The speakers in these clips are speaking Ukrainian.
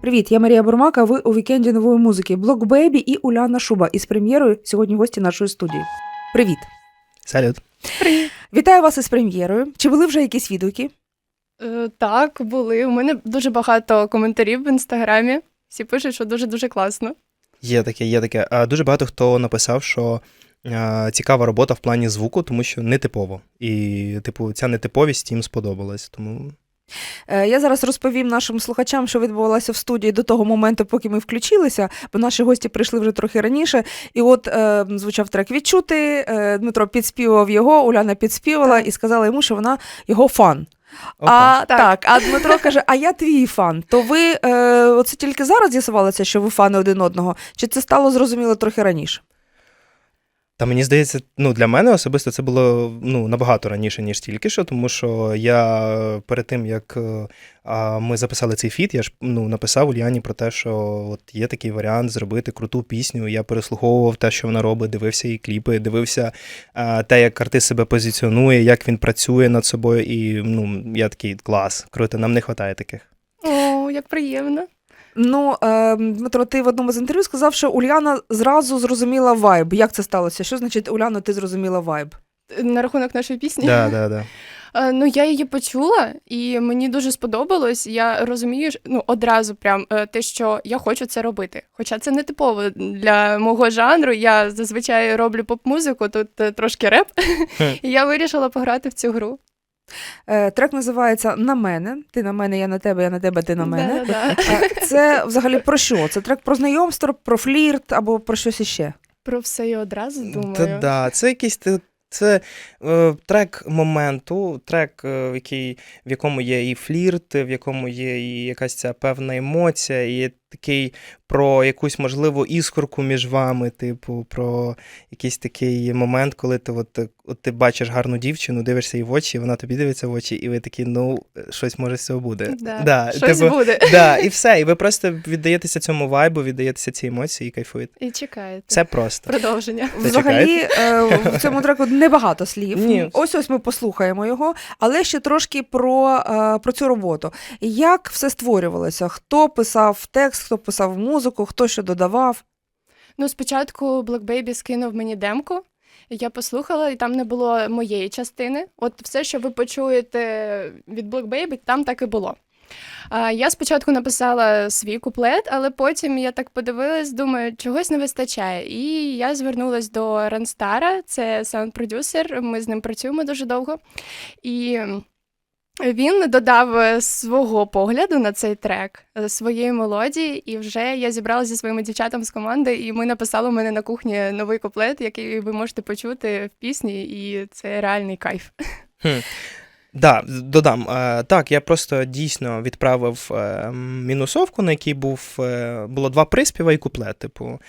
Привіт, я Марія Бурмака. Ви у вікенді нової музики. Блок Бейбі і Уляна Шуба із прем'єрою сьогодні гості нашої студії. Привіт! Салют. Вітаю вас із прем'єрою. Чи були вже якісь відгуки? Е, Так, були. У мене дуже багато коментарів в інстаграмі. Всі пишуть, що дуже-дуже класно. Є таке, є таке. А дуже багато хто написав, що а, цікава робота в плані звуку, тому що нетипово. І, типу, ця нетиповість їм сподобалась. Тому Е, Я зараз розповім нашим слухачам, що відбувалося в студії до того моменту, поки ми включилися, бо наші гості прийшли вже трохи раніше. І от е, звучав трек відчути. Е, Дмитро підспівав його, Уляна підспівала і сказала йому, що вона його фан. Опа. А так. Так. а Дмитро каже: А я твій фан. То ви е, оце тільки зараз з'ясувалося, що ви фани один одного? Чи це стало зрозуміло трохи раніше? Та мені здається, ну для мене особисто це було ну набагато раніше, ніж тільки що, тому що я е, перед тим як е, а, ми записали цей фіт, я ж ну написав Ульяні про те, що от є такий варіант зробити круту пісню. Я переслуховував те, що вона робить, дивився її кліпи, дивився а, те, як артист себе позиціонує, як він працює над собою. І ну я такий клас, круто, нам не вистачає таких. О, як приємно. Ну, е, Дмитро, ти в одному з інтерв'ю сказав, що Уляна зразу зрозуміла вайб. Як це сталося? Що значить, Уляна, ти зрозуміла вайб? На рахунок нашої пісні. Да, да, да. Е, Ну, я її почула, і мені дуже сподобалось. Я розумію, ну, одразу прям е, те, що я хочу це робити. Хоча це не типово для мого жанру. Я зазвичай роблю поп-музику, тут е, трошки реп. І я вирішила пограти в цю гру. Е, трек називається На мене. Ти на мене, я на тебе, я на тебе, ти на мене. Да-да-да. Е, Це взагалі про що? Це трек про знайомство, про флірт або про щось іще? Про все і одразу думаю. Та да, це якийсь це е, трек моменту, трек, е, в, який, в якому є і флірт, в якому є і якась ця певна емоція, і такий про якусь можливу іскорку між вами, типу, про якийсь такий момент, коли ти от, от ти бачиш гарну дівчину, дивишся їй в очі, вона тобі дивиться в очі, і ви такі, ну, щось може з цього буде. Да. Щось типу, буде. Да, і все. І ви просто віддаєтеся цьому вайбу, віддаєтеся цій емоції і кайфуєте. І чекаєте. Це просто. Продовження. Ти Взагалі е, в цьому треку небагато слів. Ні. Ось ось ми послухаємо його, але ще трошки про, е, про цю роботу. Як все створювалося? Хто писав текст, хто писав музику, хто що додавав? Ну, спочатку Black Baby скинув мені демку. Я послухала, і там не було моєї частини. От все, що ви почуєте від Black Baby, там так і було. Я спочатку написала свій куплет, але потім я так подивилась, думаю, чогось не вистачає. І я звернулась до Ранстара, це саунд-продюсер. Ми з ним працюємо дуже довго. І він додав е, свого погляду на цей трек, е, своєї мелодії, і вже я зібралася зі своїми дівчатами з команди, і ми написали у мене на кухні новий куплет, який ви можете почути в пісні, і це реальний кайф. Да, додам. Е, так, я просто дійсно відправив мінусовку, на якій був було два приспіва і куплет. Типу.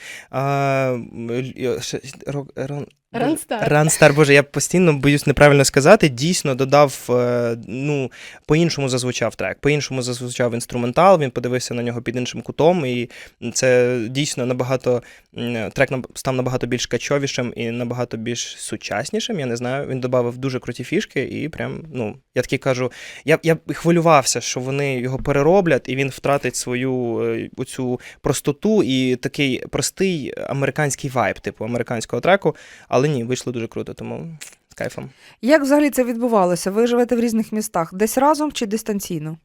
Ранстар. Ранстар, боже, я постійно боюсь неправильно сказати. Дійсно додав, е, ну, по-іншому зазвучав трек, по-іншому зазвучав інструментал, він подивився на нього під іншим кутом, і це дійсно набагато трек став набагато більш качовішим і набагато більш сучаснішим. Я не знаю. Він додав дуже круті фішки, і прям, ну, я таки кажу, я, я хвилювався, що вони його перероблять, і він втратить свою е, оцю простоту і такий простий американський вайб, типу американського треку. Але ні, вийшло дуже круто, тому з кайфом. Як взагалі це відбувалося? Ви живете в різних містах, десь разом чи дистанційно?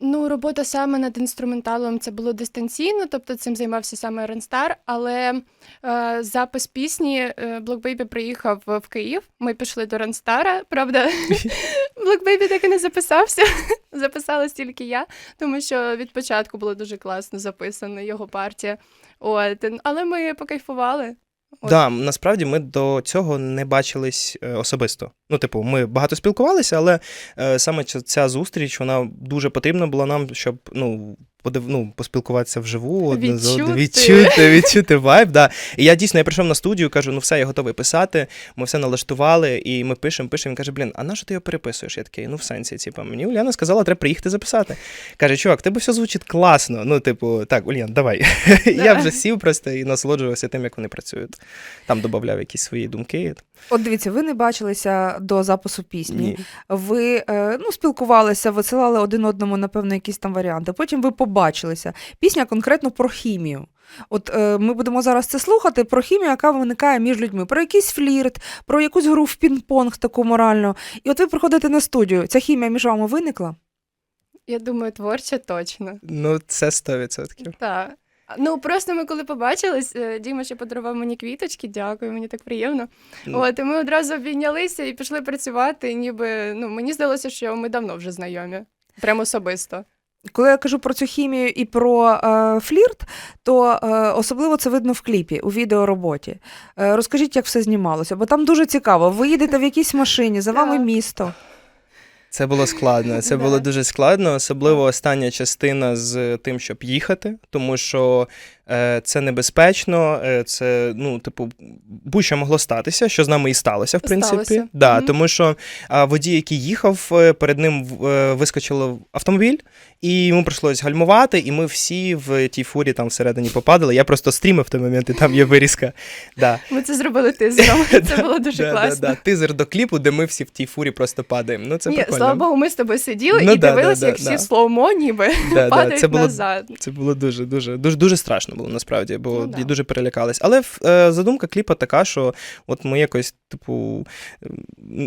Ну, робота саме над інструменталом це було дистанційно, тобто цим займався саме Ранстар, але е, запис пісні е, Black приїхав в Київ. Ми пішли до Ранстара. Правда, Black Baby так і не записався. Записалась тільки я, тому що від початку було дуже класно записано його партія. От, але ми покайфували. От. Да, насправді ми до цього не бачились е, особисто. Ну, типу, ми багато спілкувалися, але е, саме ця зустріч вона дуже потрібна була нам, щоб ну. Подив, ну, поспілкуватися вживу, одне з одним, Відчути. відчути, відчути вайб. Да. І я дійсно я прийшов на студію, кажу, ну все, я готовий писати. Ми все налаштували, і ми пишемо, пишемо. Він каже, блін, а на що ти його переписуєш? Я такий, ну в сенсі, типу, мені Уляна сказала, треба приїхати записати. Каже, чувак, тебе все звучить класно. Ну, типу, так, Ульян, давай. я вже сів просто і насолоджувався тим, як вони працюють. Там додавав якісь свої думки. От дивіться, ви не бачилися до запису пісні. Ні. Ви е, ну, спілкувалися, висилали один одному, напевно, якісь там варіанти. Потім ви побачилися. Пісня конкретно про хімію. От е, ми будемо зараз це слухати про хімію, яка виникає між людьми, про якийсь флірт, про якусь гру в пінг-понг таку моральну. І от ви приходите на студію. Ця хімія між вами виникла? Я думаю, творче точно. Ну, це 100%. Так. Ну просто ми коли побачились, е, Діма ще подарував мені квіточки, дякую, мені так приємно. Ну. От і ми одразу обійнялися і пішли працювати. Ніби ну мені здалося, що ми давно вже знайомі, прямо особисто. Коли я кажу про цю хімію і про е, флірт, то е, особливо це видно в кліпі, у відеороботі. Е, розкажіть, як все знімалося, бо там дуже цікаво. Ви їдете в якійсь машині, за вами місто. Це було складно. Це Да. було дуже складно, особливо остання частина з тим, щоб їхати, тому що це небезпечно, е, це, ну, типу, будь-що могло статися, що з нами і сталося, в принципі. Сталося. Да, Мгм. Тому що водій, який їхав, е, перед ним е, вискочив автомобіль, і йому прийшлось гальмувати, і ми всі в тій фурі там всередині попадали. Я просто стрімив в той момент, і там є вирізка. Да. Ми це зробили тизером. Це було дуже да, класно. Да, да. Тизер до кліпу, де ми всі в тій фурі просто падаємо. Ну, це Ні, прикольно. слава Богу, ми з тобою сиділи Ну і дивилися, да, як всі да. слоумо ніби Да, да, падають це було назад. Це було дуже, дуже, дуже, дуже страшно було насправді, бо Ну, да. дуже перелякались. Але е, задумка кліпа така, що от ми якось, типу,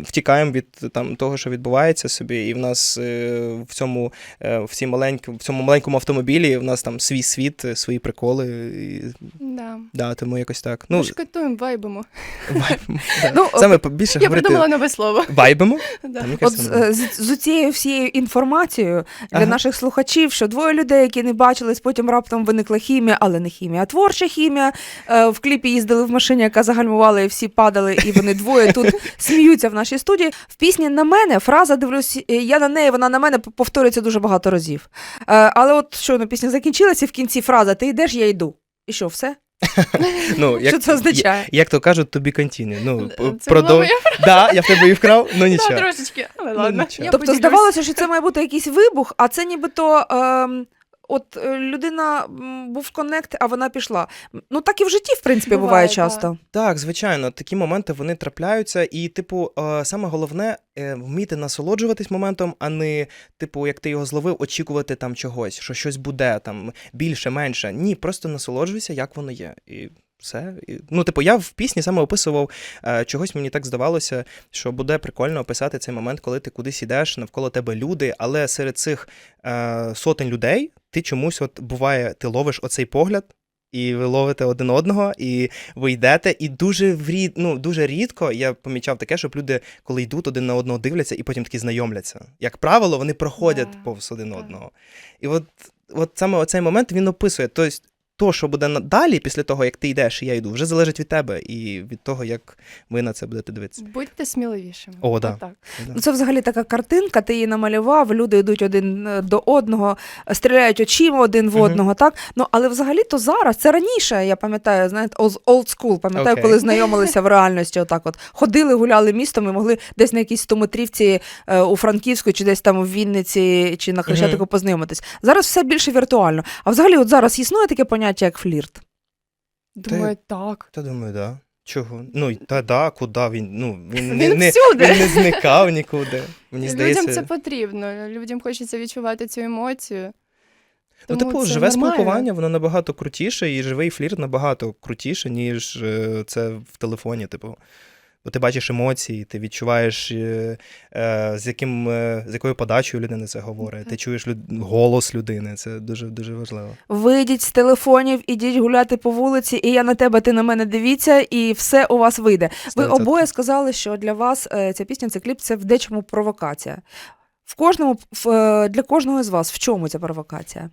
втікаємо від там того, що відбувається собі, і в нас е, в цьому е, в цій маленьк- в цьому маленькому автомобілі в нас там свій світ, е, свої приколи. І, Да. да, тому якось так. Ну, Ми шкатуємо, вайбимо. вайбимо. да. Ну, Саме більше Я говорити придумала нове слово. вайбимо. Да. От з, з, з цією всією інформацією для Ага. наших слухачів, що двоє людей, які не бачились, потім раптом виникла хімія, але не хімія, а творча хімія. Е, в кліпі їздили в машині, яка загальмувала, і всі падали, і вони двоє тут сміються в нашій студії. В пісні на мене фраза дивлюсь, е, я на неї, вона на мене повторюється дуже багато разів. Е, але от щойно пісня закінчилася, і в кінці фраза Ти йдеш, я йду. І що, все? Ну, що це означає? Як то кажуть, be continue. Ну, Це була моя Да, я в тебе і вкрав, ну Да, нічого. трошечки, але Ну, нічого. Тобто здавалося, що це має бути якийсь вибух, а це нібито. Ем... От е, людина був коннект, а вона пішла. Ну так і в житті, в принципі, буває, Буває, часто. Так, звичайно, такі моменти вони трапляються, і, типу, е, саме головне е, вміти насолоджуватись моментом, а не, типу, як ти його зловив, очікувати там чогось, що щось буде там більше, менше. Ні, просто насолоджуйся, як воно є. І все. Ну, типу, я в пісні саме описував е, чогось, мені так здавалося, що буде прикольно описати цей момент, коли ти кудись ідеш, навколо тебе люди, але серед цих е, сотень людей ти чомусь, от буває, ти ловиш оцей погляд. І ви ловите один одного, і ви йдете, і дуже врід, ну, дуже рідко я помічав таке, щоб люди, коли йдуть, один на одного дивляться і потім такі знайомляться. Як правило, вони проходять yeah. повз один yeah. одного. І от, от саме оцей момент він описує. Тобто, то, що буде далі, після того, як ти йдеш і я йду, вже залежить від тебе і від того, як ви на це будете дивитися. Будьте сміливішими. О, да. Отак. Ну, Це взагалі така картинка, ти її намалював, люди йдуть один е, до одного, стріляють очима один в одного, так? Ну, але взагалі то зараз, це раніше, я пам'ятаю, знаєте, old old school, пам'ятаю, Окей. коли знайомилися в реальності, отак от. Ходили, гуляли містом і могли десь на якійсь стометрівці е, у Франківську, чи десь там у Вінниці, чи на Хрещатику познайомитись. Зараз все більше віртуально. А взагалі, от зараз існує таке поняття, як флірт. Думаю, так. Та думаю, да. Чого? Ну, та да, куди він? Ну, він, не, Він не, всюди. він не зникав нікуди. Мені здається. Людям це потрібно. Людям хочеться відчувати цю емоцію. Ну, Тому типу, це живе нормально. спілкування, воно набагато крутіше, і живий флірт набагато крутіше, ніж е, це в телефоні. Типу. Бо ти бачиш емоції, ти відчуваєш, е, е, з, яким, е, з якою подачею людина це говорить. Ти чуєш люд... голос людини. Це дуже дуже важливо. Вийдіть з телефонів, ідіть гуляти по вулиці, і я на тебе, ти на мене дивіться, і все у вас вийде. Ви 100%. обоє сказали, що для вас ця пісня, цей кліп це в дечому провокація. В кожному в, для кожного з вас в чому ця провокація?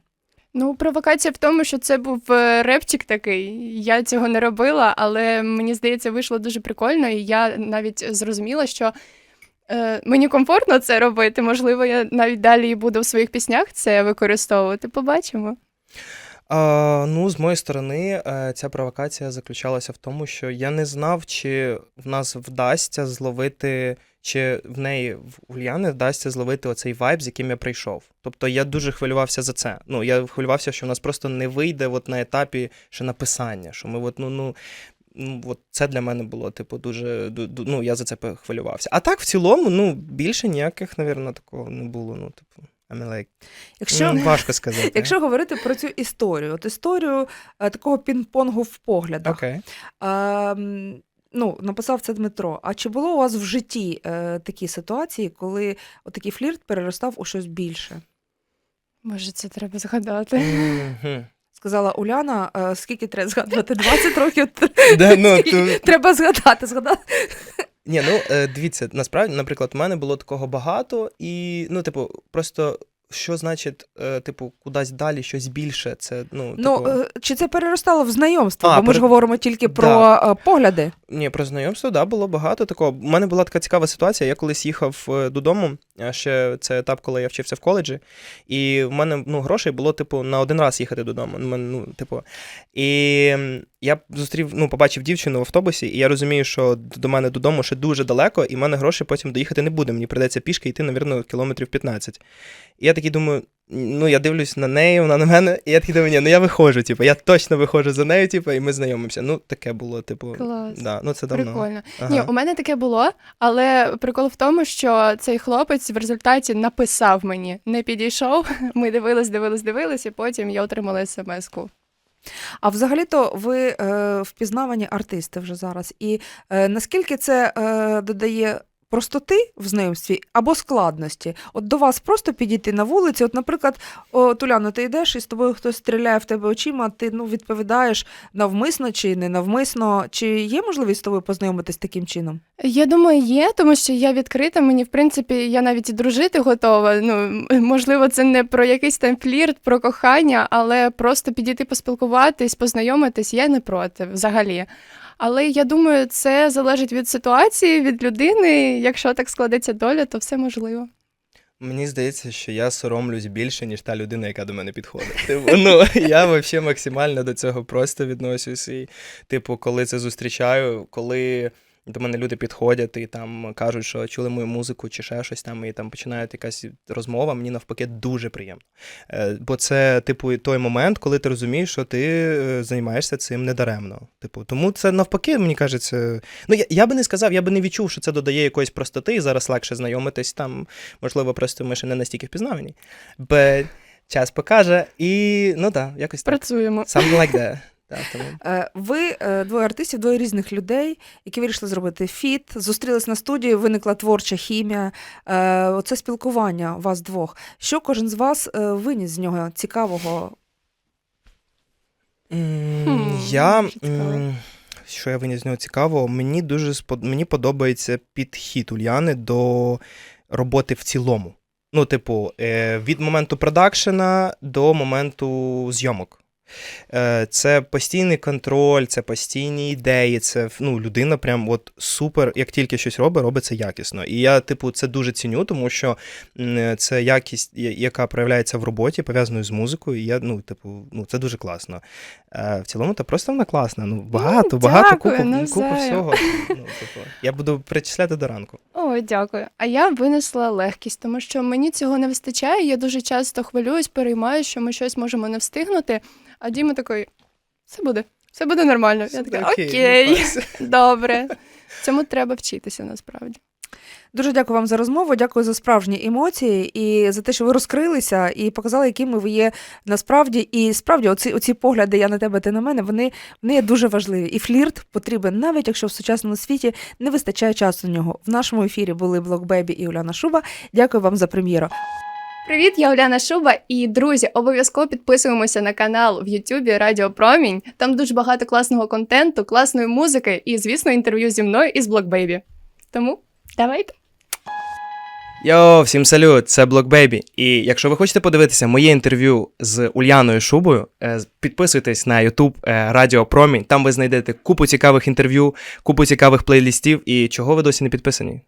Ну, провокація в тому, що це був е, репчик такий. Я цього не робила, але мені здається, вийшло дуже прикольно, і я навіть зрозуміла, що е, мені комфортно це робити. Можливо, я навіть далі буду в своїх піснях це використовувати. Побачимо. А, ну, з моєї сторони, е, ця провокація заключалася в тому, що я не знав, чи в нас вдасться зловити, чи в неї в Ульяни вдасться зловити оцей вайб, з яким я прийшов. Тобто я дуже хвилювався за це. Ну, я хвилювався, що в нас просто не вийде от на етапі ще написання, що ми от, ну, ну, ну, от це для мене було, типу, дуже. ду- ду- Ну, я за це хвилювався. А так, в цілому, ну, більше ніяких, навірно, такого не було. Ну, типу, I mean, like, Якщо, м, важко сказати. якщо говорити про цю історію, от історію е, такого пінг-понгу в поглядах. Окей. А, м, ну, написав це Дмитро. А чи було у вас в житті е, такі ситуації, коли такий флірт переростав у щось більше? Може, це треба згадати. Мгм. Сказала Уляна, е, скільки треба згадувати? 20 років? Да, ну, то- Треба згадати, згадати. Ні, ну е, дивіться, насправді, наприклад, в мене було такого багато, і ну, типу, просто що значить, е, типу, кудись далі, щось більше. Це ну, Ну, типу, е, чи це переростало в знайомство? А, Бо ми ж говоримо тільки про Да. е, погляди. ні, про знайомство, да, було багато такого. У мене була така цікава ситуація. Я колись їхав додому. Ще це етап, коли я вчився в коледжі, і в мене ну, грошей було, типу, на один раз їхати додому. Ну, типу, і я зустрів, ну, побачив дівчину в автобусі, і я розумію, що до мене додому ще дуже далеко, і в мене грошей потім доїхати не буде. Мені прийдеться пішки йти, навірно, кілометрів 15. І я такий думаю. Ну, я дивлюсь на неї, вона на мене, і я такий думаю, ні, ну я виходжу, типу, я точно виходжу за нею, типу, і ми знайомимося. Ну, таке було, типу. Клас. Да, ну це давно. Прикольно. Ага. Ні, у мене таке було, але прикол в тому, що цей хлопець в результаті написав мені, не підійшов. Ми дивились, дивились, дивились, і потім я отримала смс-ку. А взагалі-то ви е, впізнавані артисти вже зараз. І е, наскільки це е, додає простоти в знайомстві або складності? От до вас просто підійти на вулиці. От, наприклад, о, Туляно, ти йдеш і з тобою хтось стріляє в тебе очима, ти ну, відповідаєш навмисно чи не навмисно. Чи є можливість з тобою познайомитись таким чином? Я думаю, є, тому що я відкрита. Мені, в принципі, я навіть і дружити готова. Ну, можливо, це не про якийсь там флірт, про кохання, але просто підійти поспілкуватись, познайомитись, я не проти взагалі. Але я думаю, це залежить від ситуації, від людини. Якщо так складеться доля, то все можливо. Мені здається, що я соромлюсь більше, ніж та людина, яка до мене підходить. Типу, ну, я взагалі максимально до цього просто відносюсь. І, типу, коли це зустрічаю, коли до мене люди підходять і там кажуть, що чули мою музику чи ще щось там, і там починає якась розмова, мені навпаки дуже приємно. Е, Бо це, типу, той момент, коли ти розумієш, що ти е, займаєшся цим недаремно. Типу, тому це навпаки, мені кажеться. Ну, я, я би не сказав, я би не відчув, що це додає якоїсь простоти, і зараз легше знайомитись там. Можливо, просто ми ще не настільки впізнавані. But час покаже, і ну так, якось так. Працюємо. Something like that. Так, тому. Е, Ви е, двоє артистів, двоє різних людей, які вирішили зробити фіт, зустрілись на студії, виникла творча хімія. Е, Оце спілкування вас двох. Що кожен з вас виніс з нього цікавого? Я. Що я виніс з нього цікавого? Мені дуже спод... мені подобається підхід Ульяни до роботи в цілому. Ну, типу, від моменту продакшена до моменту зйомок. Е, Це постійний контроль, це постійні ідеї. Це ну, людина прям от супер, як тільки щось робить, робить це якісно. І я, типу, це дуже ціню, тому що це якість, яка проявляється в роботі, пов'язаною з музикою. І я, ну, типу, ну, це дуже класно. Е, В цілому, то просто вона класна. Ну, багато, багато дякую, купу, купу всього. Ну, типу, я буду перечисляти до ранку. Ой, дякую. А я винесла легкість, тому що мені цього не вистачає. Я дуже часто хвилююсь, переймаю, що ми щось можемо не встигнути. А Діма такий, все буде, все буде нормально. Я така, окей, ну, клас. добре. Цьому треба вчитися насправді. Дуже дякую вам за розмову, дякую за справжні емоції і за те, що ви розкрилися і показали, якими ви є насправді. І справді, оці, оці погляди я на тебе, ти на мене, вони, вони є дуже важливі. І флірт потрібен, навіть якщо в сучасному світі не вистачає часу на нього. В нашому ефірі були Блок Бебі і Уляна Шуба. Дякую вам за прем'єру. Привіт, я Оляна Шуба. І друзі, обов'язково підписуємося на канал в Ютубі Радіо Промінь. Там дуже багато класного контенту, класної музики і, звісно, інтерв'ю зі мною і з Блок Тому давайте. Йо, всім салют, це Baby. І якщо ви хочете подивитися моє інтерв'ю з Ульяною Шубою, е, підписуйтесь на YouTube е, Радіо Промінь. Там ви знайдете купу цікавих інтерв'ю, купу цікавих плейлістів. І чого ви досі не підписані?